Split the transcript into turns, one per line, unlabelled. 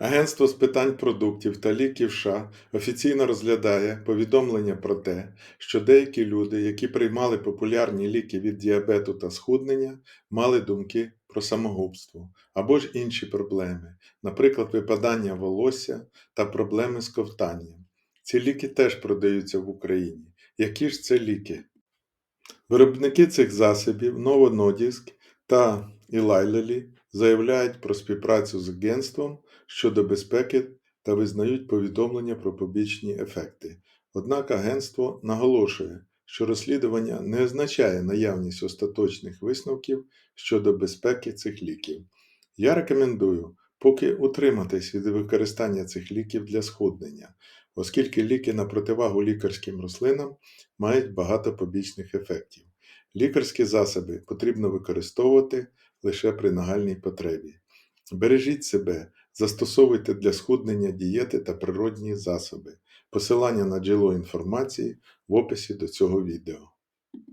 Агентство з питань продуктів та ліків США офіційно розглядає повідомлення про те, що деякі люди, які приймали популярні ліки від діабету та схуднення, мали думки про самогубство або ж інші проблеми, наприклад, випадання волосся та проблеми з ковтанням. Ці ліки теж продаються в Україні. Які ж це ліки? Виробники цих засобів Nordisk та Lilly заявляють про співпрацю з агентством щодо безпеки та визнають повідомлення про побічні ефекти. Однак агентство наголошує, що розслідування не означає наявність остаточних висновків щодо безпеки цих ліків. Я рекомендую поки утриматись від використання цих ліків для схуднення, оскільки ліки на противагу лікарським рослинам мають багато побічних ефектів. Лікарські засоби потрібно використовувати лише при нагальній потребі. Бережіть себе, застосовуйте для схуднення дієти та природні засоби. Посилання на джерело інформації в описі до цього відео.